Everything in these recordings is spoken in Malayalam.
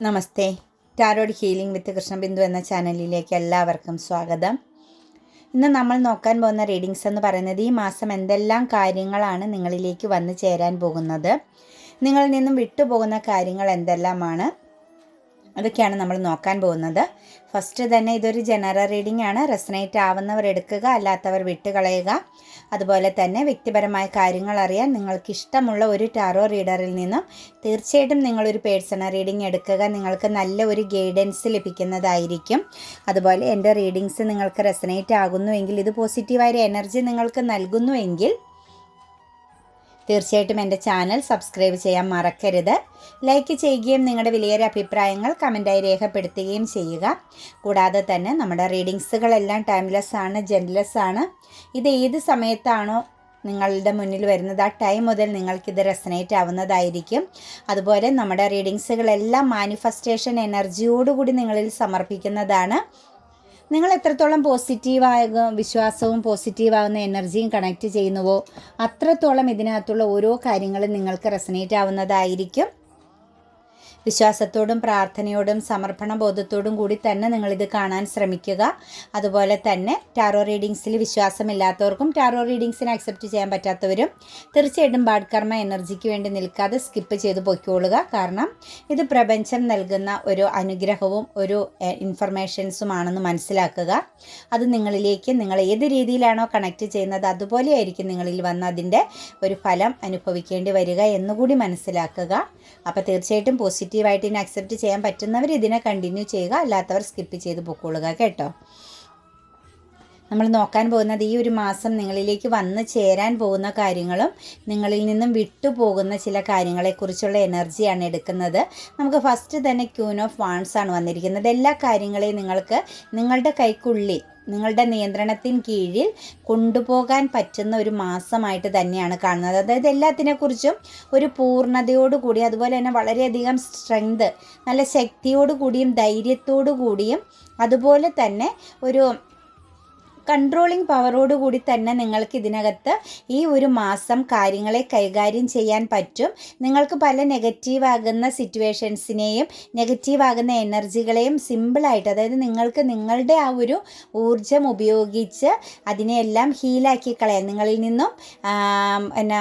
Namaste. Tarot healing with Krishnabindu എന്ന ചാനലിലേക്ക് എല്ലാവർക്കും സ്വാഗതം. ഇന്ന് നമ്മൾ നോക്കാൻ പോകുന്ന റീഡിങ്സ് എന്ന് പറയുന്നത് ഈ മാസം എന്തെല്ലാം കാര്യങ്ങളാണ് നിങ്ങളിലേക്ക് വന്നു ചേരാൻ പോകുന്നത്. നിങ്ങളിൽ നിന്നും വിട്ടുപോകുന്ന കാര്യങ്ങൾ എന്തെല്ലാമാണ്? അതൊക്കെയാണ് നമ്മൾ നോക്കാൻ പോകുന്നത്. ഫസ്റ്റ് തന്നെ ഇതൊരു ജനറൽ റീഡിംഗ് ആണ്. റെസനേറ്റ് ആവുന്നവർ എടുക്കുക അല്ലാത്തവർ വിട്ടുകളയുക. അതുപോലെ തന്നെ വ്യക്തിപരമായ കാര്യങ്ങൾ അറിയാൻ നിങ്ങൾക്ക് ഇഷ്ടമുള്ള ഒരു ടാറോ റീഡറിൽ നിന്നും തീർച്ചയായിട്ടും നിങ്ങളൊരു പേഴ്സണൽ റീഡിംഗ് എടുക്കുക. നിങ്ങൾക്ക് നല്ല ഒരു ഗൈഡൻസ് ലഭിക്കുന്നതായിരിക്കും. അതുപോലെ എന്റെ റീഡിങ്സ് നിങ്ങൾക്ക് റെസനേറ്റ് ആകുന്നുവെങ്കിൽ ഇത് പോസിറ്റീവായ എനർജി നിങ്ങൾക്ക് നൽകുന്നുവെങ്കിൽ തീർച്ചയായിട്ടും എന്റെ ചാനൽ സബ്സ്ക്രൈബ് ചെയ്യാൻ മറക്കരുത്. ലൈക്ക് ചെയ്യുകയും നിങ്ങളുടെ വിലയേറെ അഭിപ്രായങ്ങൾ കമന്റായി രേഖപ്പെടുത്തുകയും ചെയ്യുക. കൂടാതെ തന്നെ നമ്മുടെ റീഡിങ്സുകളെല്ലാം ടൈംലെസ് ആണ് ജെൻലെസ് ആണ് ഇത് ഏത് സമയത്താണോ നിങ്ങളുടെ മുന്നിൽ വരുന്നത് ആ ടൈം മുതൽ നിങ്ങൾക്കിത് റെസനേറ്റ് ആവുന്നതായിരിക്കും. അതുപോലെ നമ്മുടെ റീഡിങ്സുകളെല്ലാം മാനിഫെസ്റ്റേഷൻ എനർജിയോടുകൂടി നിങ്ങളിൽ സമർപ്പിക്കുന്നതാണ്. നിങ്ങൾ എത്രത്തോളം പോസിറ്റീവാകും വിശ്വാസവും പോസിറ്റീവാകുന്ന എനർജിയും കണക്ട് ചെയ്യുന്നുവോ അത്രത്തോളം ഇതിനകത്തുള്ള ഓരോ കാര്യങ്ങളും നിങ്ങൾക്ക് റെസനേറ്റ് ആവുന്നതായിരിക്കും. വിശ്വാസത്തോടും പ്രാർത്ഥനയോടും സമർപ്പണ ബോധത്തോടും കൂടി തന്നെ നിങ്ങളിത് കാണാൻ ശ്രമിക്കുക. അതുപോലെ തന്നെ ടാറോ റീഡിങ്സിൽ വിശ്വാസമില്ലാത്തവർക്കും ടാറോ റീഡിങ്സിനെ അക്സെപ്റ്റ് ചെയ്യാൻ പറ്റാത്തവരും തീർച്ചയായിട്ടും ബാഡ്കർമ്മ എനർജിക്ക് വേണ്ടി നിൽക്കാതെ സ്കിപ്പ് ചെയ്ത് പൊയ്ക്കോളുക. കാരണം ഇത് പ്രപഞ്ചം നൽകുന്ന ഒരു അനുഗ്രഹവും ഒരു ഇൻഫർമേഷൻസും ആണെന്ന് മനസ്സിലാക്കുക. അത് നിങ്ങളിലേക്ക് നിങ്ങൾ ഏത് രീതിയിലാണോ കണക്ട് ചെയ്യുന്നത് അതുപോലെയായിരിക്കും നിങ്ങളിൽ വന്ന് അതിന്റെ ഒരു ഫലം അനുഭവിക്കേണ്ടി വരിക എന്നുകൂടി മനസ്സിലാക്കുക. അപ്പോൾ തീർച്ചയായിട്ടും പോസിറ്റീവായിട്ട് ഇതിനെ അക്സെപ്റ്റ് ചെയ്യാൻ പറ്റുന്നവർ ഇതിനെ കണ്ടിന്യൂ ചെയ്യുക. അല്ലാത്തവർ സ്കിപ്പ് ചെയ്ത് പൊക്കോളുക കേട്ടോ. നമ്മൾ നോക്കാൻ പോകുന്നത് ഈ ഒരു മാസം നിങ്ങളിലേക്ക് വന്ന് ചേരാൻ പോകുന്ന കാര്യങ്ങളും നിങ്ങളിൽ നിന്നും വിട്ടുപോകുന്ന ചില കാര്യങ്ങളെക്കുറിച്ചുള്ള എനർജിയാണ് എടുക്കുന്നത്. നമുക്ക് ഫസ്റ്റ് തന്നെ ക്യൂൻ ഓഫ് വാൺസ് ആണ് വന്നിരിക്കുന്നത്. എല്ലാ കാര്യങ്ങളെയും നിങ്ങൾക്ക് നിങ്ങളുടെ കൈക്കുള്ളിൽ നിങ്ങളുടെ നിയന്ത്രണത്തിന് കീഴിൽ കൊണ്ടുപോകാൻ പറ്റുന്ന ഒരു മാസമായിട്ട് തന്നെയാണ് കാണുന്നത്. അതായത് എല്ലാത്തിനെക്കുറിച്ചും ഒരു പൂർണതയോടുകൂടി അതുപോലെ തന്നെ വളരെയധികം സ്ട്രെങ്ത് നല്ല ശക്തിയോടുകൂടിയും ധൈര്യത്തോടു കൂടിയും അതുപോലെ തന്നെ ഒരു കൺട്രോളിങ് പവറോടുകൂടി തന്നെ നിങ്ങൾക്ക് ഇതിനകത്ത് ഈ ഒരു മാസം കാര്യങ്ങളെ കൈകാര്യം ചെയ്യാൻ പറ്റും. നിങ്ങൾക്ക് പല നെഗറ്റീവ് ആകുന്ന സിറ്റുവേഷൻസിനെയും നെഗറ്റീവ് ആകുന്ന എനർജികളെയും സിമ്പിളായിട്ട് അതായത് നിങ്ങൾക്ക് നിങ്ങളുടെ ആ ഒരു ഊർജം ഉപയോഗിച്ച് അതിനെയെല്ലാം ഹീലാക്കി കളയാൻ നിങ്ങളിൽ നിന്നും എന്നാ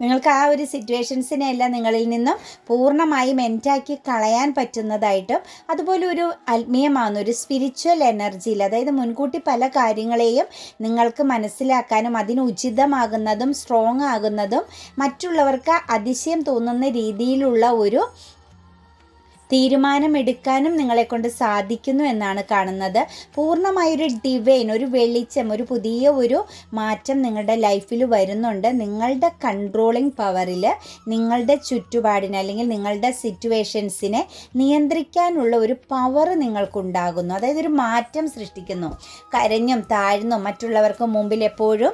നിങ്ങൾക്ക് ആ ഒരു സിറ്റുവേഷൻസിനെല്ലാം നിങ്ങളിൽ നിന്നും പൂർണമായി മെന്റാക്കി കളയാൻ പറ്റുന്നതായിട്ടും അതുപോലെ ഒരു ആത്മീയമാണ് ഒരു സ്പിരിച്വൽ എനർജിയിൽ അതായത് മുൻകൂട്ടി പല കാര്യങ്ങളെയും നിങ്ങൾക്ക് മനസ്സിലാക്കാനും അതിന് ഉചിതമാകുന്നതും സ്ട്രോങ് ആകുന്നതും മറ്റുള്ളവർക്ക് അതിശയം തോന്നുന്ന രീതിയിലുള്ള ഒരു തീരുമാനമെടുക്കാനും നിങ്ങളെക്കൊണ്ട് സാധിക്കുന്നു എന്നാണ് കാണുന്നത്. പൂർണമായൊരു ഡിവൈൻ ഒരു വെളിച്ചം ഒരു പുതിയ ഒരു മാറ്റം നിങ്ങളുടെ ലൈഫിൽ വരുന്നുണ്ട്. നിങ്ങളുടെ കൺട്രോളിങ് പവറിൽ നിങ്ങളുടെ ചുറ്റുപാടിനെ അല്ലെങ്കിൽ നിങ്ങളുടെ സിറ്റുവേഷൻസിനെ നിയന്ത്രിക്കാനുള്ള ഒരു പവർ നിങ്ങൾക്കുണ്ടാകുന്നു. അതായത് ഒരു മാറ്റം സൃഷ്ടിക്കുന്നു. കരഞ്ഞും താഴ്ന്നും മറ്റുള്ളവർക്ക് മുമ്പിൽ എപ്പോഴും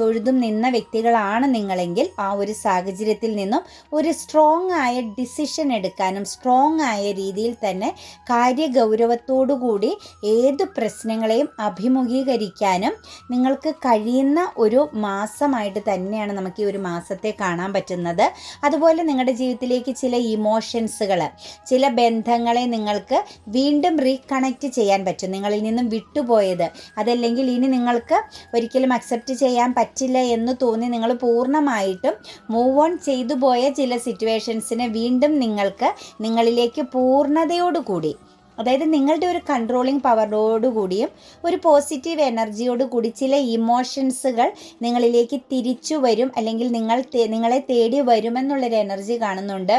തൊഴുതും നിന്ന വ്യക്തികളാണ് നിങ്ങളെങ്കിൽ ആ ഒരു സാഹചര്യത്തിൽ നിന്നും ഒരു സ്ട്രോങ് ആയ ഡിസിഷൻ എടുക്കാനും സ്ട്രോങ് സ്ട്രോങ് ആയ രീതിയിൽ തന്നെ കാര്യഗൗരവത്തോടുകൂടി ഏത് പ്രശ്നങ്ങളെയും അഭിമുഖീകരിക്കാനും നിങ്ങൾക്ക് കഴിയുന്ന ഒരു മാസമായിട്ട് തന്നെയാണ് നമുക്ക് ഈ ഒരു മാസത്തെ കാണാൻ പറ്റുന്നത്. അതുപോലെ നിങ്ങളുടെ ജീവിതത്തിലേക്ക് ചില ഇമോഷൻസുകൾ ചില ബന്ധങ്ങളെ നിങ്ങൾക്ക് വീണ്ടും റീകണക്റ്റ് ചെയ്യാൻ പറ്റും. നിങ്ങളിൽ നിന്നും വിട്ടുപോയത് അതല്ലെങ്കിൽ ഇനി നിങ്ങൾക്ക് ഒരിക്കലും അക്സെപ്റ്റ് ചെയ്യാൻ പറ്റില്ല എന്ന് തോന്നി നിങ്ങൾ പൂർണമായിട്ടും മൂവ് ഓൺ ചെയ്തു പോയ ചില സിറ്റുവേഷൻസിനെ വീണ്ടും നിങ്ങൾക്ക് നിങ്ങളിലേക്ക് നിങ്ങളിലേക്ക് പൂർണതയോടുകൂടി അതായത് നിങ്ങളുടെ ഒരു കൺട്രോളിങ് പവറോടുകൂടിയും ഒരു പോസിറ്റീവ് എനർജിയോട് കൂടി ചില ഇമോഷൻസുകൾ നിങ്ങളിലേക്ക് തിരിച്ചു വരും അല്ലെങ്കിൽ നിങ്ങൾ നിങ്ങളെ തേടി വരുമെന്നുള്ളൊരു എനർജി കാണുന്നുണ്ട്.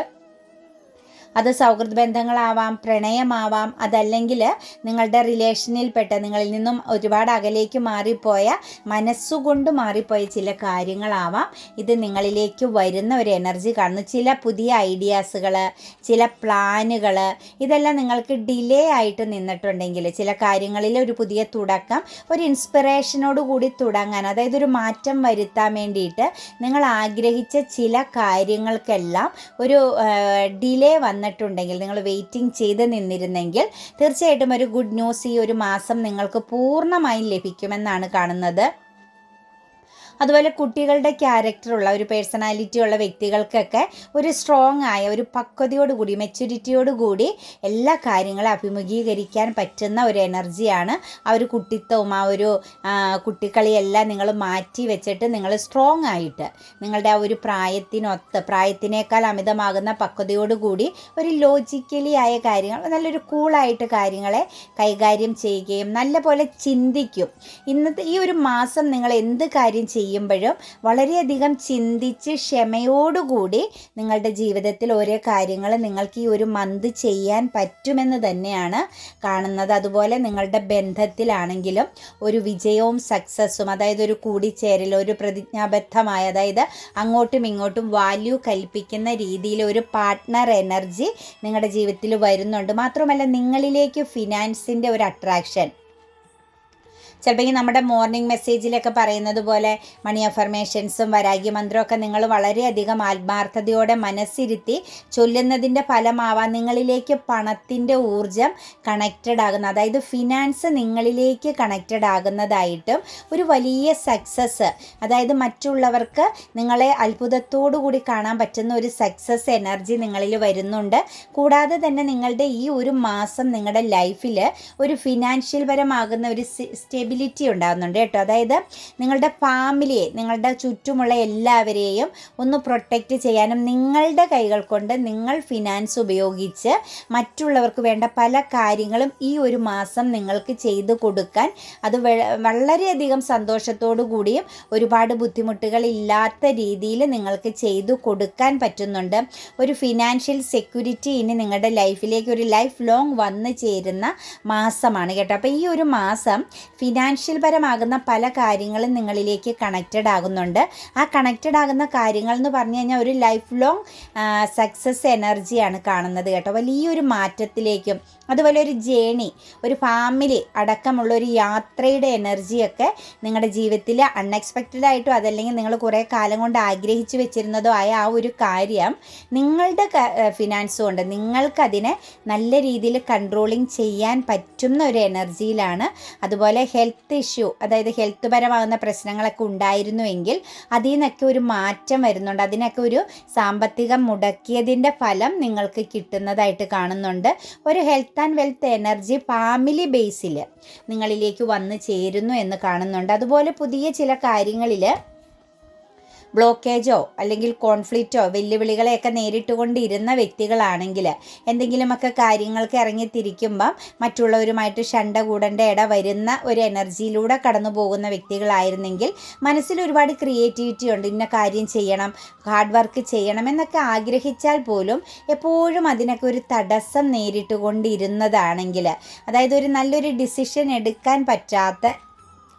അത് സൗഹൃദ ബന്ധങ്ങളാവാം പ്രണയമാവാം അതല്ലെങ്കിൽ നിങ്ങളുടെ റിലേഷനിൽപ്പെട്ട നിങ്ങളിൽ നിന്നും ഒരുപാട് അകലേക്ക് മാറിപ്പോയ മനസ്സുകൊണ്ട് മാറിപ്പോയ ചില കാര്യങ്ങളാവാം. ഇത് നിങ്ങളിലേക്ക് വരുന്ന ഒരു എനർജി കാണുന്നു. ചില പുതിയ ഐഡിയാസുകൾ ചില പ്ലാനുകൾ ഇതെല്ലാം നിങ്ങൾക്ക് ഡിലേ ആയിട്ട് നിന്നിട്ടുണ്ടെങ്കിൽ ചില കാര്യങ്ങളിൽ ഒരു പുതിയ തുടക്കം ഒരു ഇൻസ്പിറേഷനോട് കൂടി തുടങ്ങാൻ അതായത് ഒരു മാറ്റം വരുത്താൻ വേണ്ടിയിട്ട് നിങ്ങൾ ആഗ്രഹിച്ച ചില കാര്യങ്ങൾക്കെല്ലാം ഒരു ഡിലേ വന്ന് വന്നിട്ടുണ്ടെങ്കിൽ നിങ്ങൾ വെയിറ്റിംഗ് ചെയ്ത് നിന്നിരുന്നെങ്കിൽ തീർച്ചയായിട്ടും ഒരു ഗുഡ് ന്യൂസ് ഈ ഒരു മാസം നിങ്ങൾക്ക് പൂർണമായും ലഭിക്കുമെന്നാണ് കാണുന്നത്. അതുപോലെ കുട്ടികളുടെ ക്യാരക്ടറുള്ള ഒരു പേഴ്സണാലിറ്റി ഉള്ള വ്യക്തികൾക്കൊക്കെ ഒരു സ്ട്രോങ് ആയ ഒരു പക്വതയോടുകൂടി മെച്യൂരിറ്റിയോടുകൂടി എല്ലാ കാര്യങ്ങളും അഭിമുഖീകരിക്കാൻ പറ്റുന്ന ഒരു എനർജിയാണ് ആ ഒരു കുട്ടിത്വവും ആ ഒരു കുട്ടിക്കളിയെല്ലാം നിങ്ങൾ മാറ്റി വെച്ചിട്ട് നിങ്ങൾ സ്ട്രോങ് ആയിട്ട് നിങ്ങളുടെ ആ ഒരു പ്രായത്തിനൊത്ത് പ്രായത്തിനേക്കാൾ അമിതമാകുന്ന പക്വതയോടുകൂടി ഒരു ലോജിക്കലി ആയ കാര്യങ്ങൾ നല്ലൊരു കൂളായിട്ട് കാര്യങ്ങളെ കൈകാര്യം ചെയ്യുകയും നല്ല പോലെ ചിന്തിക്കും. ഇന്നത്തെ ഈ ഒരു മാസം നിങ്ങൾ എന്ത് കാര്യം ചെയ്യുമ്പോഴും വളരെയധികം ചിന്തിച്ച് ക്ഷമയോടുകൂടി നിങ്ങളുടെ ജീവിതത്തിൽ ഓരോ കാര്യങ്ങൾ നിങ്ങൾക്ക് ഈ ഒരു മന്ത് ചെയ്യാൻ പറ്റുമെന്ന് തന്നെയാണ് കാണുന്നത്. അതുപോലെ നിങ്ങളുടെ ബന്ധത്തിലാണെങ്കിലും ഒരു വിജയവും സക്സസ്സും അതായത് ഒരു കൂടിച്ചേരൽ ഒരു പ്രതിജ്ഞാബദ്ധമായ അതായത് അങ്ങോട്ടും ഇങ്ങോട്ടും വാല്യൂ കൽപ്പിക്കുന്ന രീതിയിൽ ഒരു പാർട്ട്ണർ എനർജി നിങ്ങളുടെ ജീവിതത്തിൽ വരുന്നുണ്ട്. മാത്രമല്ല നിങ്ങളിലേക്ക് ഫിനാൻസിന്റെ ഒരു അട്രാക്ഷൻ ചിലപ്പോൾ ഈ നമ്മുടെ മോർണിംഗ് മെസ്സേജിലൊക്കെ പറയുന്നത് പോലെ മണി അഫർമേഷൻസും വരാഗ്യ മന്ത്രമൊക്കെ നിങ്ങൾ വളരെയധികം ആത്മാർത്ഥതയോടെ മനസ്സിരുത്തി ചൊല്ലുന്നതിന്റെ ഫലമാവാൻ നിങ്ങളിലേക്ക് പണത്തിന്റെ ഊർജം കണക്റ്റഡ് ആകുന്ന അതായത് ഫിനാൻസ് നിങ്ങളിലേക്ക് കണക്റ്റഡ് ആകുന്നതായിട്ടും ഒരു വലിയ സക്സസ് അതായത് മറ്റുള്ളവർക്ക് നിങ്ങളെ അത്ഭുതത്തോടു കൂടി കാണാൻ പറ്റുന്ന ഒരു സക്സസ് എനർജി നിങ്ങളിൽ വരുന്നുണ്ട്. കൂടാതെ തന്നെ നിങ്ങളുടെ ഈ ഒരു മാസം നിങ്ങളുടെ ലൈഫിൽ ഒരു ഫിനാൻഷ്യൽ പരമാകുന്ന ഒരു സ്റ്റെബിലിറ്റി സ്റ്റെബിലിറ്റി ഉണ്ടാകുന്നുണ്ട് കേട്ടോ. അതായത് നിങ്ങളുടെ ഫാമിലിയെ നിങ്ങളുടെ ചുറ്റുമുള്ള എല്ലാവരെയും ഒന്ന് പ്രൊട്ടക്റ്റ് ചെയ്യാനും നിങ്ങളുടെ കൈകൾ കൊണ്ട് നിങ്ങൾ ഫിനാൻസ് ഉപയോഗിച്ച് മറ്റുള്ളവർക്ക് വേണ്ട പല കാര്യങ്ങളും ഈ ഒരു മാസം നിങ്ങൾക്ക് ചെയ്തു കൊടുക്കാൻ അത് വളരെയധികം സന്തോഷത്തോടു കൂടിയും ഒരുപാട് ബുദ്ധിമുട്ടുകൾ ഇല്ലാത്ത രീതിയിൽ നിങ്ങൾക്ക് ചെയ്തു കൊടുക്കാൻ പറ്റുന്നുണ്ട്. ഒരു ഫിനാൻഷ്യൽ സെക്യൂരിറ്റി ഇനി നിങ്ങളുടെ ലൈഫിലേക്ക് ഒരു ലൈഫ് ലോങ് വന്നു ചേരുന്ന മാസമാണ് കേട്ടോ. അപ്പോൾ ഈ ഒരു മാസം ഫിനാ ഫിനാൻഷ്യൽ പരമാകുന്ന പല കാര്യങ്ങളും നിങ്ങളിലേക്ക് കണക്റ്റഡ് ആകുന്നുണ്ട്. ആ കണക്റ്റഡ് ആകുന്ന കാര്യങ്ങൾ എന്ന് പറഞ്ഞു കഴിഞ്ഞാൽ ഒരു ലൈഫ് ലോങ് സക്സസ് എനർജിയാണ് കാണുന്നത് കേട്ടോ. വലിയൊരു മാറ്റത്തിലേക്കും അതുപോലെ ഒരു ജേണി ഒരു ഫാമിലി അടക്കമുള്ള ഒരു യാത്രയുടെ എനർജിയൊക്കെ നിങ്ങളുടെ ജീവിതത്തിൽ അൺഎക്സ്പെക്റ്റഡ് ആയിട്ടോ അതല്ലെങ്കിൽ നിങ്ങൾ കുറേ കാലം കൊണ്ട് ആഗ്രഹിച്ചു വെച്ചിരുന്നതോ ആയ ആ ഒരു കാര്യം നിങ്ങളുടെ ഫിനാൻസ് കൊണ്ട് നിങ്ങൾക്കതിനെ നല്ല രീതിയിൽ കൺട്രോളിങ് ചെയ്യാൻ പറ്റുന്ന ഒരു എനർജിയിലാണ് അതുപോലെ ഹെൽത്ത് ഇഷ്യൂ അതായത് ഹെൽത്ത് പരമാകുന്ന പ്രശ്നങ്ങളൊക്കെ ഉണ്ടായിരുന്നുവെങ്കിൽ അതിൽ നിന്നൊക്കെ ഒരു മാറ്റം വരുന്നുണ്ട്. അതിനൊക്കെ ഒരു സാമ്പത്തികം മുടക്കിയതിന്റെ ഫലം നിങ്ങൾക്ക് കിട്ടുന്നതായിട്ട് കാണുന്നുണ്ട്. ഒരു health health and wealth energy family ബേസിൽ നിങ്ങളിലേക്ക് വന്ന് ചേരുന്നു എന്ന് കാണുന്നുണ്ട്. അതുപോലെ പുതിയ ചില കാര്യങ്ങളിൽ ബ്ലോക്കേജോ അല്ലെങ്കിൽ കോൺഫ്ലിക്റ്റോ വെല്ലുവിളികളെയൊക്കെ നേരിട്ടുകൊണ്ടിരുന്ന വ്യക്തികളാണെങ്കിൽ എന്തെങ്കിലുമൊക്കെ കാര്യങ്ങൾക്ക് ഇറങ്ങിത്തിരിക്കുമ്പം മറ്റുള്ളവരുമായിട്ട് ഷണ്ട കൂടേണ്ട ഇട വരുന്ന ഒരു എനർജിയിലൂടെ കടന്നു പോകുന്ന വ്യക്തികളായിരുന്നെങ്കിൽ മനസ്സിൽ ഒരുപാട് ക്രിയേറ്റിവിറ്റി ഉണ്ട്. ഇന്ന കാര്യം ചെയ്യണം ഹാർഡ് വർക്ക് ചെയ്യണം എന്നൊക്കെ ആഗ്രഹിച്ചാൽ പോലും എപ്പോഴും അതിനൊക്കെ ഒരു തടസ്സം നേരിട്ടുകൊണ്ടിരുന്നതാണെങ്കിൽ അതായത് ഒരു നല്ലൊരു ഡിസിഷൻ എടുക്കാൻ പറ്റാത്ത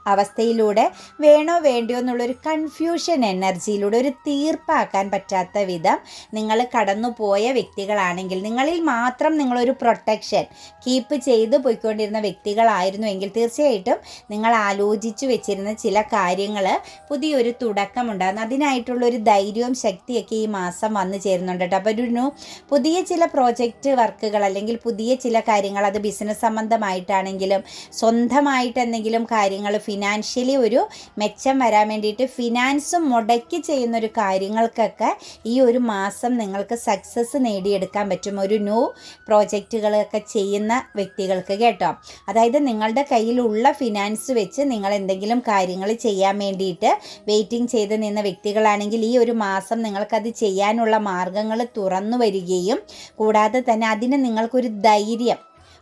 അവസ്ഥയിലൂടെ വേണോ വേണ്ടയോ എന്നുള്ളൊരു കൺഫ്യൂഷൻ എനർജിയിലൂടെ ഒരു തീർപ്പാക്കാൻ പറ്റാത്ത വിധം നിങ്ങൾ കടന്നുപോയ വ്യക്തികളാണെങ്കിൽ നിങ്ങളിൽ മാത്രം നിങ്ങളൊരു പ്രൊട്ടക്ഷൻ കീപ്പ് ചെയ്ത് പോയിക്കൊണ്ടിരുന്ന വ്യക്തികളായിരുന്നുവെങ്കിൽ തീർച്ചയായിട്ടും നിങ്ങൾ ആലോചിച്ചു വെച്ചിരുന്ന ചില കാര്യങ്ങൾ പുതിയൊരു തുടക്കമുണ്ടാകുന്നു. അതിനായിട്ടുള്ളൊരു ധൈര്യവും ശക്തിയൊക്കെ ഈ മാസം വന്നു ചേരുന്നുണ്ട് കേട്ടോ. അപ്പോൾ ഒരു പുതിയ ചില പ്രോജക്റ്റ് വർക്കുകൾ അല്ലെങ്കിൽ പുതിയ ചില കാര്യങ്ങൾ അത് ബിസിനസ് സംബന്ധമായിട്ടാണെങ്കിലും സ്വന്തമായിട്ട് എന്തെങ്കിലും കാര്യങ്ങൾ ഫിനാൻഷ്യലി ഒരു മെച്ചം വരാൻ വേണ്ടിയിട്ട് ഫിനാൻസ് മുടക്കി ചെയ്യുന്ന ഒരു കാര്യങ്ങൾക്കൊക്കെ ഈ ഒരു മാസം നിങ്ങൾക്ക് സക്സസ് നേടിയെടുക്കാൻ പറ്റും. ഒരു ന്യൂ പ്രോജക്റ്റുകളൊക്കെ ചെയ്യുന്ന വ്യക്തികൾക്ക് കേട്ടോ. അതായത് നിങ്ങളുടെ കയ്യിലുള്ള ഫിനാൻസ് വെച്ച് നിങ്ങൾ എന്തെങ്കിലും കാര്യങ്ങൾ ചെയ്യാൻ വേണ്ടിയിട്ട് വെയിറ്റിംഗ് ചെയ്ത് നിന്ന വ്യക്തികളാണെങ്കിൽ ഈ ഒരു മാസം നിങ്ങൾക്കത് ചെയ്യാനുള്ള മാർഗങ്ങൾ തുറന്നു വരികയും കൂടാതെ തന്നെ അതിന് നിങ്ങൾക്കൊരു ധൈര്യം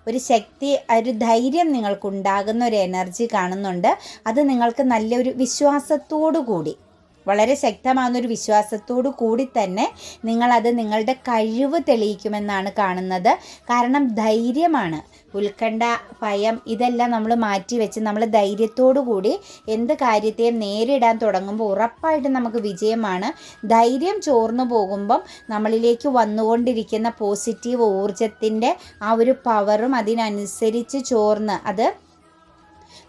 ഒരു ശക്തി ഒരു ധൈര്യം നിങ്ങൾക്കുണ്ടാകുന്ന ഒരു എനർജി കാണുന്നുണ്ട്. അത് നിങ്ങൾക്ക് നല്ലൊരു വിശ്വാസത്തോടു കൂടി വളരെ ശക്തമാകുന്ന ഒരു വിശ്വാസത്തോടു കൂടി തന്നെ നിങ്ങളത് നിങ്ങളുടെ കഴിവ് തെളിയിക്കുമെന്നാണ് കാണുന്നത്. കാരണം ധൈര്യമാണ്. ഉത്കണ്ഠ ഭയം ഇതെല്ലാം നമ്മൾ മാറ്റി വെച്ച് നമ്മൾ ധൈര്യത്തോടു കൂടി എന്ത് കാര്യത്തെയും നേരിടാൻ തുടങ്ങുമ്പോൾ ഉറപ്പായിട്ടും നമുക്ക് വിജയമാണ്. ധൈര്യം ചോർന്നു പോകുമ്പം നമ്മളിലേക്ക് വന്നുകൊണ്ടിരിക്കുന്ന പോസിറ്റീവ് ഊർജത്തിന്റെ ആ ഒരു പവറും അതിനനുസരിച്ച് ചോർന്ന് അത്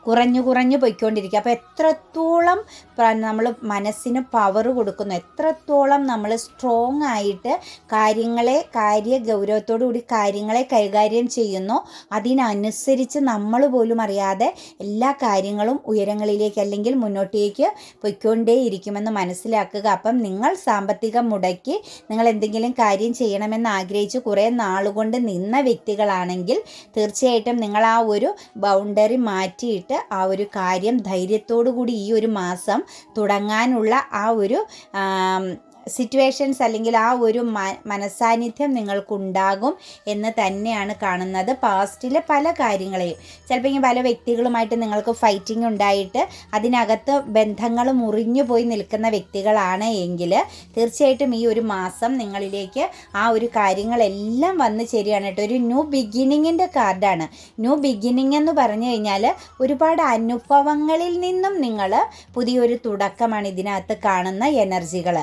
കുറഞ്ഞു കുറഞ്ഞു പോയിക്കൊണ്ടിരിക്കുക അപ്പോൾ എത്രത്തോളം നമ്മൾ മനസ്സിന് പവർ കൊടുക്കുന്നു എത്രത്തോളം നമ്മൾ സ്ട്രോങ് ആയിട്ട് കാര്യങ്ങളെ കാര്യ ഗൗരവത്തോടു കൂടി കാര്യങ്ങളെ കൈകാര്യം ചെയ്യുന്നു അതിനനുസരിച്ച് നമ്മൾ പോലും അറിയാതെ എല്ലാ കാര്യങ്ങളും ഉയരങ്ങളിലേക്ക് അല്ലെങ്കിൽ മുന്നോട്ടേക്ക് പൊയ്ക്കൊണ്ടേയിരിക്കുമെന്ന് മനസ്സിലാക്കുക. അപ്പം നിങ്ങൾ സാമ്പത്തികം മുടക്കി നിങ്ങൾ എന്തെങ്കിലും കാര്യം ചെയ്യണമെന്ന് ആഗ്രഹിച്ച് കുറേ നാളുകൊണ്ട് നിന്ന വ്യക്തികളാണെങ്കിൽ തീർച്ചയായിട്ടും നിങ്ങൾ ആ ഒരു ബൗണ്ടറി മാറ്റിയിട്ട് ആ ഒരു കാര്യം ധൈര്യത്തോടു കൂടി ഈ ഒരു മാസം തുടങ്ങാനുള്ള ആ ഒരു സിറ്റുവേഷൻസ് അല്ലെങ്കിൽ ആ ഒരു മനസാന്നിധ്യം നിങ്ങൾക്കുണ്ടാകും എന്ന് തന്നെയാണ് കാണുന്നത് പാസ്റ്റിലെ പല കാര്യങ്ങളെയും. ചിലപ്പോൾ ഇങ്ങനെ പല വ്യക്തികളുമായിട്ട് നിങ്ങൾക്ക് ഫൈറ്റിംഗ് ഉണ്ടായിട്ട് അതിനകത്ത് ബന്ധങ്ങൾ മുറിഞ്ഞു പോയി നിൽക്കുന്ന വ്യക്തികളാണ് എങ്കിൽ തീർച്ചയായിട്ടും ഈ ഒരു മാസം നിങ്ങളിലേക്ക് ആ ഒരു കാര്യങ്ങളെല്ലാം വന്ന് ചേരുകയാണ് കേട്ടോ. ഒരു ന്യൂ ബിഗിനിങ്ങിന്റെ കാർഡാണ് ന്യൂ ബിഗിനിങ് എന്ന് പറഞ്ഞു കഴിഞ്ഞാൽ ഒരുപാട് അനുഭവങ്ങളിൽ നിന്നും നിങ്ങൾ പുതിയൊരു തുടക്കമാണ് ഇതിനകത്ത് കാണുന്ന എനർജികൾ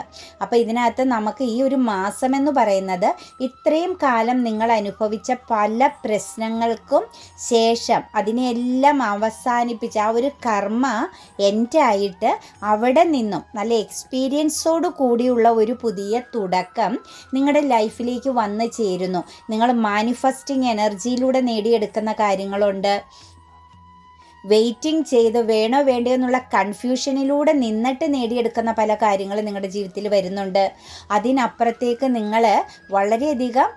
അപ്പോൾ ഇതിനകത്ത് നമുക്ക് ഈ ഒരു മാസം എന്ന് പറയുന്നത് ഇത്രയും കാലം നിങ്ങൾ അനുഭവിച്ച പല പ്രശ്നങ്ങൾക്കും ശേഷം അതിനെല്ലാം അവസാനിപ്പിച്ച് ആ ഒരു കർമ്മ ആയിട്ട് അവിടെ നിന്നും നല്ല എക്സ്പീരിയൻസോട് കൂടിയുള്ള ഒരു പുതിയ തുടക്കം നിങ്ങളുടെ ലൈഫിലേക്ക് വന്നു ചേരുന്നു. നിങ്ങൾ മാനിഫെസ്റ്റിംഗ് എനർജിയിലൂടെ നേടിയെടുക്കുന്ന കാര്യങ്ങളുണ്ട്. വെയിറ്റിംഗ് ചെയ്ത് വേണോ വേണ്ടയോ എന്നുള്ള കൺഫ്യൂഷനിലൂടെ നിന്നിട്ട് നേടിയെടുക്കുന്ന പല കാര്യങ്ങളും നിങ്ങളുടെ ജീവിതത്തിൽ വരുന്നുണ്ട്. അതിനപ്പുറത്തേക്ക് നിങ്ങൾ വളരെയധികം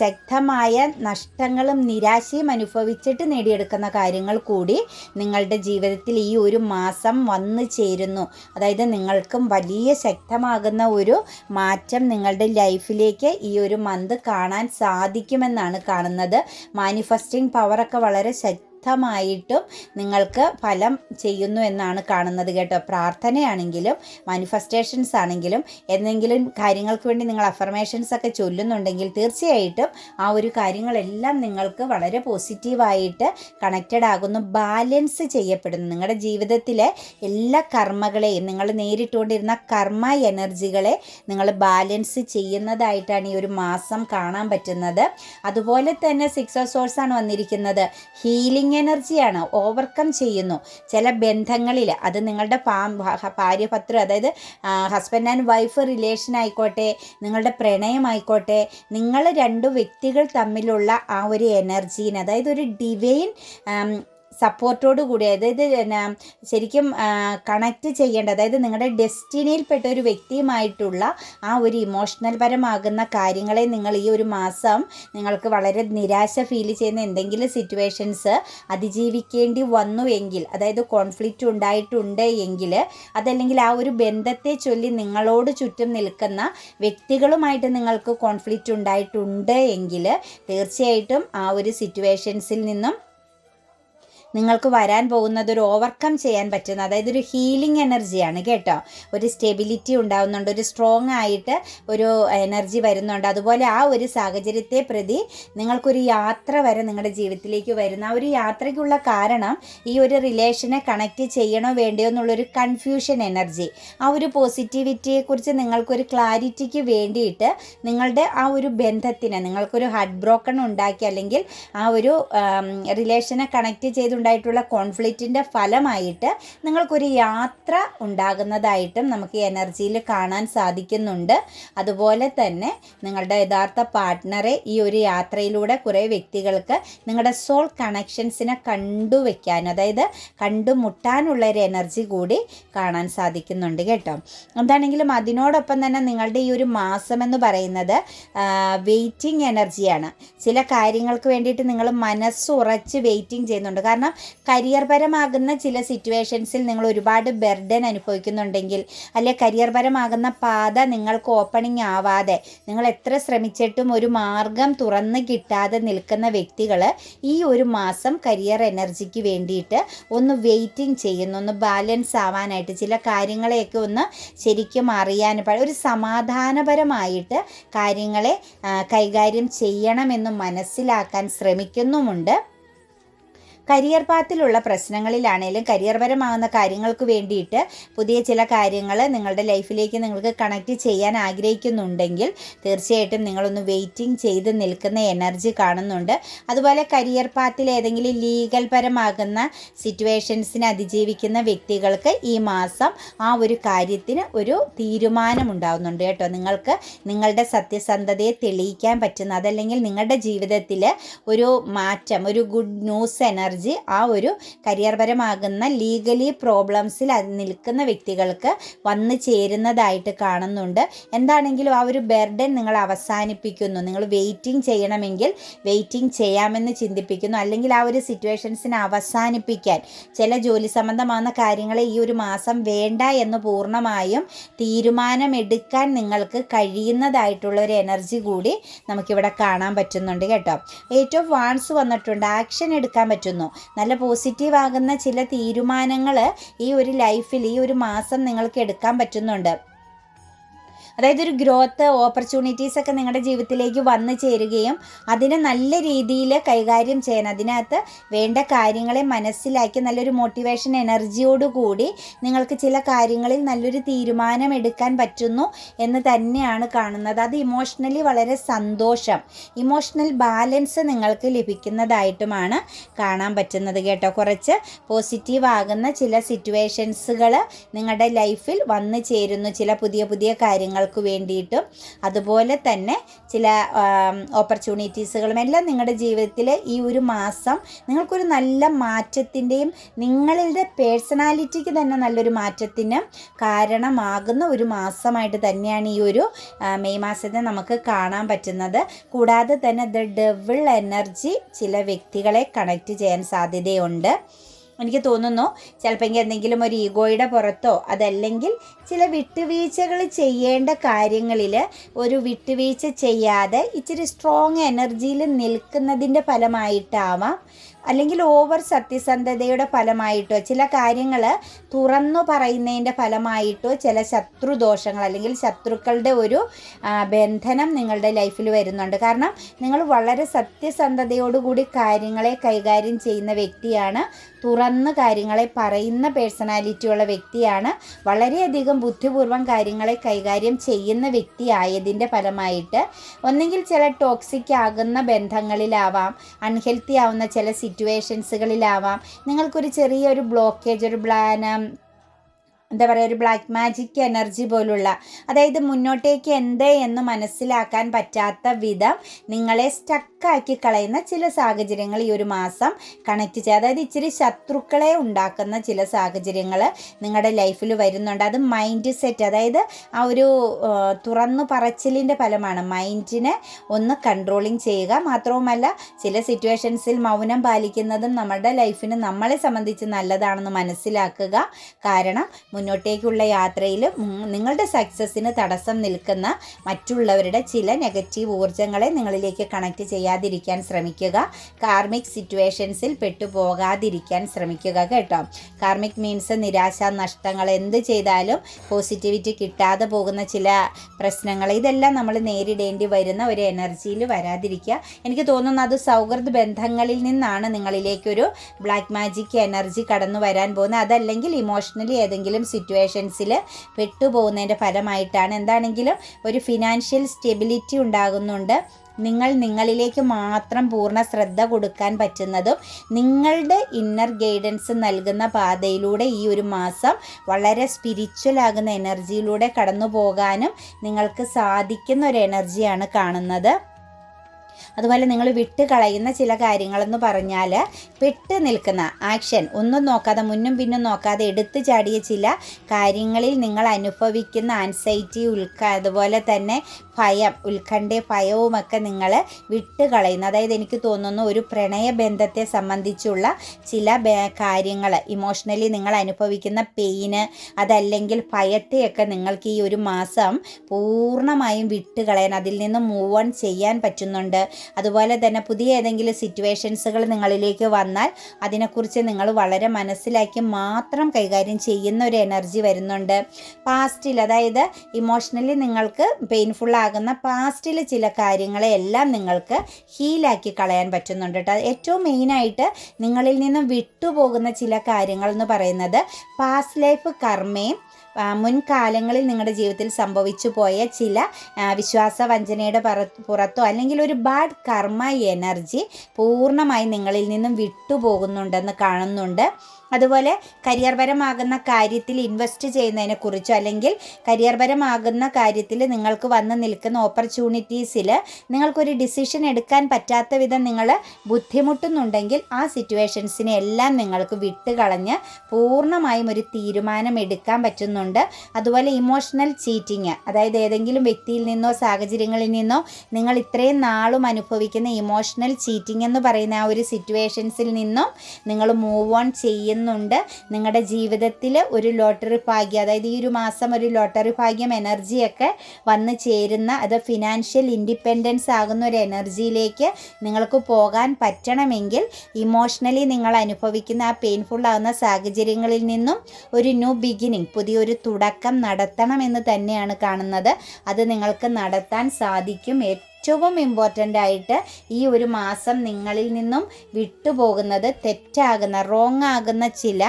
ശക്തമായ നഷ്ടങ്ങളും നിരാശയും അനുഭവിച്ചിട്ട് നേടിയെടുക്കുന്ന കാര്യങ്ങൾ കൂടി നിങ്ങളുടെ ജീവിതത്തിൽ ഈ ഒരു മാസം വന്നു ചേരുന്നു. അതായത് നിങ്ങൾക്കും വലിയ ശക്തമാകുന്ന ഒരു മാറ്റം നിങ്ങളുടെ ലൈഫിലേക്ക് ഈ ഒരു മന്ത് കാണാൻ സാധിക്കുമെന്നാണ് കാണുന്നത്. മാനിഫെസ്റ്റിംഗ് പവറൊക്കെ വളരെ ശക്തി ശക്തമായിട്ടും നിങ്ങൾക്ക് ഫലം ചെയ്യുന്നു എന്നാണ് കാണുന്നത് കേട്ടോ. പ്രാർത്ഥനയാണെങ്കിലും മാനിഫെസ്റ്റേഷൻസ് ആണെങ്കിലും എന്തെങ്കിലും കാര്യങ്ങൾക്ക് വേണ്ടി നിങ്ങൾ അഫർമേഷൻസ് ഒക്കെ ചൊല്ലുന്നുണ്ടെങ്കിൽ തീർച്ചയായിട്ടും ആ ഒരു കാര്യങ്ങളെല്ലാം നിങ്ങൾക്ക് വളരെ പോസിറ്റീവായിട്ട് കണക്റ്റഡ് ആകുന്നു ബാലൻസ് ചെയ്യപ്പെടുന്നു. നിങ്ങളുടെ ജീവിതത്തിലെ എല്ലാ കർമ്മകളെയും നിങ്ങൾ നേരിട്ടുകൊണ്ടിരുന്ന കർമ്മ എനർജികളെ നിങ്ങൾ ബാലൻസ് ചെയ്യുന്നതായിട്ടാണ് ഈ ഒരു മാസം കാണാൻ പറ്റുന്നത്. അതുപോലെ തന്നെ സിക്സ് ഓഫ് സോഴ്സാണ് വന്നിരിക്കുന്നത്. ഹീലിംഗ് എനർജിയാണ് ഓവർകം ചെയ്യുന്നു. ചില ബന്ധങ്ങളിൽ അത് നിങ്ങളുടെ ഭാര്യപത്രം അതായത് ഹസ്ബൻഡ് ആൻഡ് വൈഫ് റിലേഷൻ ആയിക്കോട്ടെ നിങ്ങളുടെ പ്രണയമായിക്കോട്ടെ നിങ്ങൾ രണ്ട് വ്യക്തികൾ തമ്മിലുള്ള ആ ഒരു എനർജീനെ അതായത് ഒരു ഡിവൈൻ സപ്പോർട്ടോട് കൂടി അതായത് പിന്നെ ശരിക്കും കണക്റ്റ് ചെയ്യേണ്ട അതായത് നിങ്ങളുടെ ഡെസ്റ്റിനിയിൽപ്പെട്ട ഒരു വ്യക്തിയുമായിട്ടുള്ള ആ ഒരു ഇമോഷണൽ പരമാകുന്ന കാര്യങ്ങളെ നിങ്ങൾ ഈ ഒരു മാസം നിങ്ങൾക്ക് വളരെ നിരാശ ഫീൽ ചെയ്യുന്ന എന്തെങ്കിലും സിറ്റുവേഷൻസ് അതിജീവിക്കേണ്ടി വന്നു എങ്കിൽ അതായത് കോൺഫ്ലിക്റ്റ് ഉണ്ടായിട്ടുണ്ട് എങ്കിൽ അതല്ലെങ്കിൽ ആ ഒരു ബന്ധത്തെ ചൊല്ലി നിങ്ങളോട് ചുറ്റും നിൽക്കുന്ന വ്യക്തികളുമായിട്ട് നിങ്ങൾക്ക് കോൺഫ്ലിക്റ്റ് ഉണ്ടായിട്ടുണ്ട് എങ്കിൽ തീർച്ചയായിട്ടും ആ ഒരു സിറ്റുവേഷൻസിൽ നിന്നും നിങ്ങൾക്ക് വരാൻ പോകുന്നത് ഒരു ഓവർകം ചെയ്യാൻ പറ്റുന്ന അതായത് ഒരു ഹീലിംഗ് എനർജിയാണ് കേട്ടോ. ഒരു സ്റ്റെബിലിറ്റി ഉണ്ടാകുന്നുണ്ട് ഒരു സ്ട്രോങ് ആയിട്ട് ഒരു എനർജി വരുന്നുണ്ട്. അതുപോലെ ആ ഒരു സാഹചര്യത്തെ പ്രതി നിങ്ങൾക്കൊരു യാത്ര വരെ നിങ്ങളുടെ ജീവിതത്തിലേക്ക് വരുന്ന ആ ഒരു യാത്രയ്ക്കുള്ള കാരണം ഈ ഒരു റിലേഷനെ കണക്റ്റ് ചെയ്യണോ വേണ്ടയോ എന്നുള്ളൊരു കൺഫ്യൂഷൻ എനർജി ആ ഒരു പോസിറ്റിവിറ്റിയെക്കുറിച്ച് നിങ്ങൾക്കൊരു ക്ലാരിറ്റിക്ക് വേണ്ടിയിട്ട് നിങ്ങളുടെ ആ ഒരു ബന്ധത്തിന് നിങ്ങൾക്കൊരു ഹാർട്ട് ബ്രോക്കൺ ഉണ്ടാക്കി അല്ലെങ്കിൽ ആ ഒരു റിലേഷനെ കണക്റ്റ് ചെയ്ത് ഉണ്ടായിട്ടുള്ള കോൺഫ്ലിക്റ്റിന്റെ ഫലമായിട്ട് നിങ്ങൾക്കൊരു യാത്ര ഉണ്ടാകുന്നതായിട്ടും നമുക്ക് എനർജിയിൽ കാണാൻ സാധിക്കുന്നുണ്ട്. അതുപോലെ തന്നെ നിങ്ങളുടെ യഥാർത്ഥ പാർട്ട്ണറെ ഈ ഒരു യാത്രയിലൂടെ കുറേ വ്യക്തികൾക്ക് നിങ്ങളുടെ സോൾ കണക്ഷൻസിനെ കണ്ടുവെക്കാൻ അതായത് കണ്ടുമുട്ടാനുള്ള ഒരു എനർജി കൂടി കാണാൻ സാധിക്കുന്നുണ്ട് കേട്ടോ. എന്താണെങ്കിലും അതിനോടൊപ്പം തന്നെ നിങ്ങളുടെ ഈ ഒരു മാസം എന്ന് പറയുന്നത് വെയിറ്റിംഗ് എനർജിയാണ് ചില കാര്യങ്ങൾക്ക് വേണ്ടിയിട്ട് നിങ്ങൾ മനസ്സുറച്ച് വെയിറ്റിംഗ് ചെയ്യുന്നുണ്ട്. കാരണം കരിയർ പരമാകുന്ന ചില സിറ്റുവേഷൻസിൽ നിങ്ങൾ ഒരുപാട് ബെർഡൻ അനുഭവിക്കുന്നുണ്ടെങ്കിൽ അല്ലെ കരിയർ പരമാകുന്ന പാത നിങ്ങൾക്ക് ഓപ്പണിംഗ് ആവാതെ നിങ്ങൾ എത്ര ശ്രമിച്ചിട്ടും ഒരു മാർഗം തുറന്ന് കിട്ടാതെ നിൽക്കുന്ന വ്യക്തികൾ ഈ ഒരു മാസം കരിയർ എനർജിക്ക് വേണ്ടിയിട്ട് ഒന്ന് വെയിറ്റിംഗ് ചെയ്യുന്നു ഒന്ന് ബാലൻസ് ആവാനായിട്ട് ചില കാര്യങ്ങളെയൊക്കെ ഒന്ന് ശരിക്കും അറിയാൻ ഒരു സമാധാനപരമായിട്ട് കാര്യങ്ങളെ കൈകാര്യം ചെയ്യണമെന്ന് മനസ്സിലാക്കാൻ ശ്രമിക്കുന്നുമുണ്ട്. കരിയർ പാത്തിലുള്ള പ്രശ്നങ്ങളിലാണേലും കരിയർ പരമാകുന്ന കാര്യങ്ങൾക്ക് വേണ്ടിയിട്ട് പുതിയ ചില കാര്യങ്ങൾ നിങ്ങളുടെ ലൈഫിലേക്ക് നിങ്ങൾക്ക് കണക്ട് ചെയ്യാൻ ആഗ്രഹിക്കുന്നുണ്ടെങ്കിൽ തീർച്ചയായിട്ടും നിങ്ങളൊന്ന് വെയിറ്റിംഗ് ചെയ്ത് നിൽക്കുന്ന എനർജി കാണുന്നുണ്ട്. അതുപോലെ കരിയർ പാത്തിൽ ഏതെങ്കിലും ലീഗൽ പരമാകുന്ന സിറ്റുവേഷൻസിനെ അതിജീവിക്കുന്ന വ്യക്തികൾക്ക് ഈ മാസം ആ ഒരു കാര്യത്തിന് ഒരു തീരുമാനം ഉണ്ടാവുന്നുണ്ട് കേട്ടോ. നിങ്ങൾക്ക് നിങ്ങളുടെ സത്യസന്ധതയെ തെളിയിക്കാൻ പറ്റുന്ന അതല്ലെങ്കിൽ നിങ്ങളുടെ ജീവിതത്തിൽ ഒരു മാറ്റം ഒരു ഗുഡ് ന്യൂസ് എനർജി ആ ഒരു കരിയർപരമാകുന്ന ലീഗലി പ്രോബ്ലംസിൽ നിൽക്കുന്ന വ്യക്തികൾക്ക് വന്നു ചേരുന്നതായിട്ട് കാണുന്നുണ്ട്. എന്താണെങ്കിലും ആ ഒരു ബെർഡൻ നിങ്ങൾ അവസാനിപ്പിക്കുന്നു. നിങ്ങൾ വെയിറ്റിംഗ് ചെയ്യണമെങ്കിൽ വെയിറ്റിംഗ് ചെയ്യാമെന്ന് ചിന്തിപ്പിക്കുന്നു. അല്ലെങ്കിൽ ആ ഒരു സിറ്റുവേഷൻസിനെ അവസാനിപ്പിക്കാൻ. ചില ജോലി സംബന്ധമാകുന്ന കാര്യങ്ങളെ ഈ ഒരു മാസം വേണ്ട എന്ന് പൂർണമായും തീരുമാനമെടുക്കാൻ നിങ്ങൾക്ക് കഴിയുന്നതായിട്ടുള്ള ഒരു എനർജി കൂടി നമുക്കിവിടെ കാണാൻ പറ്റുന്നുണ്ട് കേട്ടോ. ഏറ്റവും വാൺസ് വന്നിട്ടുണ്ട്. ആക്ഷൻ എടുക്കാൻ പറ്റുന്നു. നല്ല പോസിറ്റീവ് ആകുന്ന ചില തീരുമാനങ്ങൾ ഈ ഒരു ലൈഫിൽ ഈ ഒരു മാസം നിങ്ങൾക്ക് എടുക്കാൻ പറ്റുന്നുണ്ട്. അതായത് ഒരു ഗ്രോത്ത് ഓപ്പർച്യൂണിറ്റീസ് ഒക്കെ നിങ്ങളുടെ ജീവിതത്തിലേക്ക് വന്നു ചേരുകയും അതിനെ നല്ല രീതിയിൽ കൈകാര്യം ചെയ്യാൻ അതിനകത്ത് വേണ്ട കാര്യങ്ങളെ മനസ്സിലാക്കി നല്ലൊരു മോട്ടിവേഷൻ എനർജിയോടുകൂടി നിങ്ങൾക്ക് ചില കാര്യങ്ങളിൽ നല്ലൊരു തീരുമാനം എടുക്കാൻ പറ്റുന്നു എന്ന് തന്നെയാണ് കാണുന്നത്. അത് ഇമോഷണലി വളരെ സന്തോഷം ഇമോഷണൽ ബാലൻസ് നിങ്ങൾക്ക് ലഭിക്കുന്നതായിട്ടുമാണ് കാണാൻ പറ്റുന്നത് കേട്ടോ. കുറച്ച് പോസിറ്റീവ് ആകുന്ന ചില സിറ്റുവേഷൻസുകൾ നിങ്ങളുടെ ലൈഫിൽ വന്നു ചേരുന്നു. ചില പുതിയ പുതിയ കാര്യങ്ങൾ നിങ്ങൾക്ക് വേണ്ടിയിട്ടും അതുപോലെ തന്നെ ചില ഓപ്പർച്യൂണിറ്റീസുകളും എല്ലാം നിങ്ങളുടെ ജീവിതത്തിൽ ഈ ഒരു മാസം നിങ്ങൾക്കൊരു നല്ല മാറ്റത്തിന്റെയും നിങ്ങളുടെ പേഴ്സണാലിറ്റിക്ക് തന്നെ നല്ലൊരു മാറ്റത്തിന് കാരണമാകുന്ന ഒരു മാസമായിട്ട് തന്നെയാണ് ഈ ഒരു മെയ് മാസത്തെ നമുക്ക് കാണാൻ പറ്റുന്നത്. കൂടാതെ തന്നെ ദ ഡെവിൾ എനർജി ചില വ്യക്തികളെ കണക്ട് ചെയ്യാൻ സാധ്യതയുണ്ട്. എനിക്ക് തോന്നുന്നു ചിലപ്പോൾ എന്തെങ്കിലും ഒരു ഈഗോയുടെ പുറത്തോ അതല്ലെങ്കിൽ ചില വിട്ടുവീഴ്ചകൾ ചെയ്യേണ്ട കാര്യങ്ങളിൽ ഒരു വിട്ടുവീഴ്ച ചെയ്യാതെ ഇച്ചിരി സ്ട്രോങ് എനർജിയിൽ നിൽക്കുന്നതിന്റെ ഫലമായിട്ടാവാം. അല്ലെങ്കിൽ ഓവർ സത്യസന്ധതയുടെ ഫലമായിട്ടോ ചില കാര്യങ്ങൾ തുറന്നു പറയുന്നതിന്റെ ഫലമായിട്ടോ ചില ശത്രുദോഷങ്ങൾ അല്ലെങ്കിൽ ശത്രുക്കളുടെ ഒരു ബന്ധനം നിങ്ങളുടെ ലൈഫിൽ വരുന്നുണ്ട്. കാരണം നിങ്ങൾ വളരെ സത്യസന്ധതയോടുകൂടി കാര്യങ്ങളെ കൈകാര്യം ചെയ്യുന്ന വ്യക്തിയാണ് തുറന്ന് കാര്യങ്ങളെ പറയുന്ന പേഴ്സണാലിറ്റിയുള്ള വ്യക്തിയാണ്. വളരെയധികം ബുദ്ധിപൂർവം കാര്യങ്ങളെ കൈകാര്യം ചെയ്യുന്ന വ്യക്തി ആയതിന്റെ ഫലമായിട്ട്. ഒന്നെങ്കിൽ ചില ടോക്സിക് ആകുന്ന ബന്ധങ്ങളിലാവാം അൺഹെൽത്തി ആവുന്ന ചില സിറ്റുവേഷൻസുകളിലാവാം നിങ്ങൾക്കൊരു ചെറിയൊരു ബ്ലോക്കേജ് ഒരു ബ്ലാനം എന്താ പറയുക ഒരു ബ്ലാക്ക് മാജിക് എനർജി പോലുള്ള അതായത് മുന്നോട്ടേക്ക് എന്ത് എന്ന് മനസ്സിലാക്കാൻ പറ്റാത്ത വിധം നിങ്ങളെ സ്റ്റക്കാക്കി കളയുന്ന ചില സാഹചര്യങ്ങൾ ഈ ഒരു മാസം കണക്ട് ചെയ്യുക. അതായത് ഇച്ചിരി ശത്രുക്കളെ ഉണ്ടാക്കുന്ന ചില സാഹചര്യങ്ങൾ നിങ്ങളുടെ ലൈഫിൽ വരുന്നുണ്ട്. അത് മൈൻഡ് സെറ്റ് അതായത് ആ ഒരു തുറന്നു പറച്ചിലിന്റെ ഫലമാണ്. മൈൻഡിനെ ഒന്ന് കൺട്രോളിങ് ചെയ്യുക. മാത്രവുമല്ല ചില സിറ്റുവേഷൻസിൽ മൗനം പാലിക്കുന്നതും നമ്മുടെ ലൈഫിന് നമ്മളെ സംബന്ധിച്ച് നല്ലതാണെന്ന് മനസ്സിലാക്കുക കാരണം മുന്നോട്ടേക്കുള്ള യാത്രയിൽ നിങ്ങളുടെ സക്സസ്സിന് തടസ്സം നിൽക്കുന്ന മറ്റുള്ളവരുടെ ചില നെഗറ്റീവ് ഊർജങ്ങളെ നിങ്ങളിലേക്ക് കണക്ട് ചെയ്യാതിരിക്കാൻ ശ്രമിക്കുക. കാർമിക് സിറ്റുവേഷൻസിൽ പെട്ടുപോകാതിരിക്കാൻ ശ്രമിക്കുക കേട്ടോ. കാർമിക് മീൻസ് നിരാശ നഷ്ടങ്ങൾ എന്ത് ചെയ്താലും പോസിറ്റിവിറ്റി കിട്ടാതെ പോകുന്ന ചില പ്രശ്നങ്ങൾ. ഇതെല്ലാം നമ്മൾ നേരിടേണ്ടി വരുന്ന ഒരു എനർജിയിൽ വരാതിരിക്കുക. എനിക്ക് തോന്നുന്നു അത് സൗഹൃദ ബന്ധങ്ങളിൽ നിന്നാണ് നിങ്ങളിലേക്കൊരു ബ്ലാക്ക് മാജിക് എനർജി കടന്നു വരാൻ പോകുന്നത്. അതല്ലെങ്കിൽ ഇമോഷണലി ഏതെങ്കിലും സിറ്റുവേഷൻസിൽ പെട്ടുപോകുന്നതിന്റെ ഫലമായിട്ടാണ്. എന്താണെങ്കിലും ഒരു ഫിനാൻഷ്യൽ സ്റ്റെബിലിറ്റി ഉണ്ടാകുന്നുണ്ട്. നിങ്ങൾ നിങ്ങളിലേക്ക് മാത്രം പൂർണ ശ്രദ്ധ കൊടുക്കാൻ പറ്റുന്നതും നിങ്ങളുടെ ഇന്നർ ഗൈഡൻസ് നൽകുന്ന പാതയിലൂടെ ഈ ഒരു മാസം വളരെ സ്പിരിച്വൽ ആകുന്ന എനർജിയിലൂടെ കടന്നു പോകാനും നിങ്ങൾക്ക് സാധിക്കുന്ന ഒരു എനർജിയാണ് കാണുന്നത്. അതുപോലെ നിങ്ങൾ വിട്ട് കളയുന്ന ചില കാര്യങ്ങളെന്ന് പറഞ്ഞാൽ പെട്ട് നിൽക്കുന്ന ആക്ഷൻ ഒന്നും നോക്കാതെ മുന്നും പിന്നും നോക്കാതെ എടുത്തു ചാടിയ ചില കാര്യങ്ങളിൽ നിങ്ങൾ അനുഭവിക്കുന്ന ആൻസൈറ്റി ഉൾക്ക അതുപോലെ തന്നെ ഭയം ഉത്കണ്ഠ ഭയവുമൊക്കെ നിങ്ങൾ വിട്ട് കളയുന്നു അതായത് എനിക്ക് തോന്നുന്നു ഒരു പ്രണയബന്ധത്തെ സംബന്ധിച്ചുള്ള ചില കാര്യങ്ങൾ ഇമോഷണലി നിങ്ങൾ അനുഭവിക്കുന്ന പെയിന് അതല്ലെങ്കിൽ ഭയത്തെയൊക്കെ നിങ്ങൾക്ക് ഈ ഒരു മാസം പൂർണമായും വിട്ട് കളയാൻ അതിൽ നിന്ന് മൂവ് ഓൺ ചെയ്യാൻ പറ്റുന്നുണ്ട്. അതുപോലെ തന്നെ പുതിയ ഏതെങ്കിലും സിറ്റുവേഷൻസുകൾ നിങ്ങളിലേക്ക് വന്നാൽ അതിനെക്കുറിച്ച് നിങ്ങൾ വളരെ മനസ്സിലാക്കി മാത്രം കൈകാര്യം ചെയ്യുന്ന ഒരു എനർജി വരുന്നുണ്ട്. പാസ്റ്റിൽ അതായത് ഇമോഷണലി നിങ്ങൾക്ക് പെയിൻഫുൾ ആകുന്ന പാസ്റ്റിൽ ചില കാര്യങ്ങളെ എല്ലാം നിങ്ങൾക്ക് ഹീലാക്കി കളയാൻ പറ്റുന്നുണ്ട് കേട്ടോ ഏറ്റവും മെയിനായിട്ട് നിങ്ങളിൽ നിന്നും വിട്ടുപോകുന്ന ചില കാര്യങ്ങൾ എന്ന് പറയുന്നത് പാസ്റ്റ് ലൈഫ് കർമ്മയും മുൻകാലങ്ങളിൽ നിങ്ങളുടെ ജീവിതത്തിൽ സംഭവിച്ചു പോയ ചില വിശ്വാസ വഞ്ചനയുടെ പറ- പുറത്തോ അല്ലെങ്കിൽ ഒരു ബാഡ് കർമ്മ എനർജി പൂർണമായി നിങ്ങളിൽ നിന്നും വിട്ടുപോകുന്നുണ്ടെന്ന് കാണുന്നുണ്ട്. അതുപോലെ കരിയർപരമാകുന്ന കാര്യത്തിൽ ഇൻവെസ്റ്റ് ചെയ്യുന്നതിനെ കുറിച്ചോ അല്ലെങ്കിൽ കരിയർപരമാകുന്ന കാര്യത്തിൽ നിങ്ങൾക്ക് വന്ന് നിൽക്കുന്ന ഓപ്പർച്യൂണിറ്റീസിൽ നിങ്ങൾക്കൊരു ഡിസിഷൻ എടുക്കാൻ പറ്റാത്ത വിധം നിങ്ങൾ ബുദ്ധിമുട്ടുന്നുണ്ടെങ്കിൽ ആ സിറ്റുവേഷൻസിനെ എല്ലാം നിങ്ങൾക്ക് വിട്ടുകളഞ്ഞ് പൂർണമായും ഒരു തീരുമാനം എടുക്കാൻ പറ്റുന്നുണ്ട്. അതുപോലെ ഇമോഷണൽ ചീറ്റിങ് അതായത് ഏതെങ്കിലും വ്യക്തിയിൽ നിന്നോ സാഹചര്യങ്ങളിൽ നിന്നോ നിങ്ങൾ ഇത്രയും നാളും അനുഭവിക്കുന്ന ഇമോഷണൽ ചീറ്റിംഗ് എന്ന് പറയുന്ന ആ ഒരു സിറ്റുവേഷൻസിൽ നിന്നും നിങ്ങൾ മൂവ് ഓൺ ചെയ്യുന്നുണ്ട് നിങ്ങളുടെ ജീവിതത്തിൽ ഒരു ലോട്ടറി ഭാഗ്യം അതായത് ഈ ഒരു മാസം ഒരു ലോട്ടറി ഭാഗ്യം എനർജിയൊക്കെ വന്ന് ചേരുന്ന അത് ഫിനാൻഷ്യൽ ഇൻഡിപെൻഡൻസ് ആകുന്ന ഒരു എനർജിയിലേക്ക് നിങ്ങൾക്ക് പോകാൻ പറ്റണമെങ്കിൽ ഇമോഷണലി നിങ്ങൾ അനുഭവിക്കുന്ന ആ പെയിൻഫുൾ ആകുന്ന സാഹചര്യങ്ങളിൽ നിന്നും ഒരു ന്യൂ ബിഗിനിങ് പുതിയൊരു തുടക്കം നടത്തണമെന്ന് തന്നെയാണ് കാണുന്നത്. അത് നിങ്ങൾക്ക് നടത്താൻ സാധിക്കും. ഏറ്റവും ഇമ്പോർട്ടന്റ് ആയിട്ട് ഈ ഒരു മാസം നിങ്ങളിൽ നിന്നും വിട്ടുപോകുന്നത് തെറ്റാകുന്ന റോങ് ആകുന്ന ചില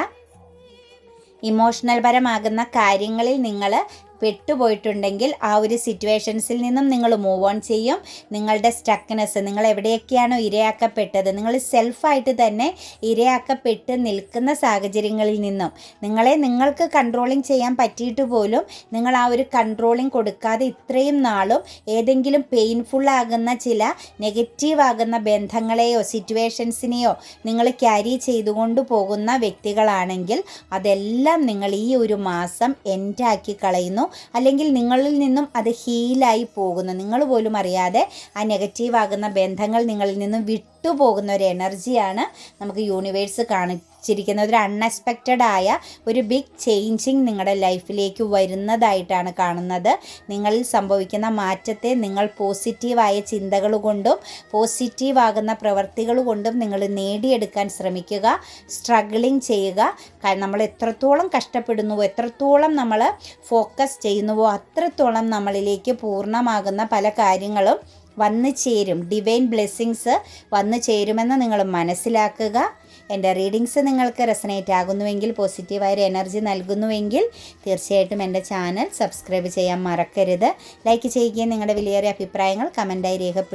ഇമോഷണൽ പരമാകുന്ന കാര്യങ്ങളിൽ നിങ്ങൾ പെട്ടുപോയിട്ടുണ്ടെങ്കിൽ ആ ഒരു സിറ്റുവേഷൻസിൽ നിന്നും നിങ്ങൾ മൂവ് ഓൺ ചെയ്യും. നിങ്ങളുടെ സ്റ്റക്നെസ് നിങ്ങൾ എവിടെയൊക്കെയാണോ ഇരയാക്കപ്പെട്ടത് നിങ്ങൾ സെൽഫായിട്ട് തന്നെ ഇരയാക്കപ്പെട്ട് നിൽക്കുന്ന സാഹചര്യങ്ങളിൽ നിന്നും നിങ്ങളെ നിങ്ങൾക്ക് കൺട്രോളിങ് ചെയ്യാൻ പറ്റിയിട്ട് പോലും നിങ്ങൾ ആ ഒരു കൺട്രോളിങ് കൊടുക്കാതെ ഇത്രയും നാളും ഏതെങ്കിലും പെയിൻഫുൾ ആകുന്ന ചില നെഗറ്റീവ് ആകുന്ന ബന്ധങ്ങളെയോ സിറ്റുവേഷൻസിനെയോ നിങ്ങൾ ക്യാരി ചെയ്തുകൊണ്ട് പോകുന്ന വ്യക്തികളാണെങ്കിൽ അതെല്ലാം നിങ്ങൾ ഈ ഒരു മാസം എൻഡാക്കി കളയുന്നു. അല്ലെങ്കിൽ നിങ്ങളിൽ നിന്നും അത് ഹീലായി പോകുന്നു. നിങ്ങൾ പോലും അറിയാതെ ആ നെഗറ്റീവ് ആകുന്ന ബന്ധങ്ങൾ നിങ്ങളിൽ നിന്നും വിട്ടുപോകുന്ന ഒരു എനർജിയാണ് നമുക്ക് യൂണിവേഴ്സ് കാണിച്ചിരിക്കുന്ന ഒരു അൺഎക്സ്പെക്റ്റഡ് ആയ ഒരു ബിഗ് ചേഞ്ചിങ് നിങ്ങളുടെ ലൈഫിലേക്ക് വരുന്നതായിട്ടാണ് കാണുന്നത്. നിങ്ങളിൽ സംഭവിക്കുന്ന മാറ്റത്തെ നിങ്ങൾ പോസിറ്റീവായ ചിന്തകൾ കൊണ്ടും പോസിറ്റീവാകുന്ന പ്രവൃത്തികൾ കൊണ്ടും നിങ്ങൾ നേടിയെടുക്കാൻ ശ്രമിക്കുക സ്ട്രഗിളിങ് ചെയ്യുക. നമ്മൾ എത്രത്തോളം കഷ്ടപ്പെടുന്നുവോ എത്രത്തോളം നമ്മൾ ഫോക്കസ് ചെയ്യുന്നുവോ അത്രത്തോളം നമ്മളിലേക്ക് പൂർണമാകുന്ന പല കാര്യങ്ങളും വന്നു ചേരും. ഡിവൈൻ ബ്ലെസ്സിങ്സ് വന്നു ചേരുമെന്ന് നിങ്ങൾ മനസ്സിലാക്കുക. എന്റെ റീഡിങ്സ് നിങ്ങൾക്ക് റെസനേറ്റ് ആകുന്നുവെങ്കിൽ പോസിറ്റീവായൊരു എനർജി നൽകുന്നുവെങ്കിൽ തീർച്ചയായിട്ടും എന്റെ ചാനൽ സബ്സ്ക്രൈബ് ചെയ്യാൻ മറക്കരുത്. ലൈക്ക് ചെയ്യുകയും നിങ്ങളുടെ വിലയേറിയ അഭിപ്രായങ്ങൾ കമന്റായി രേഖപ്പെടുത്തുക.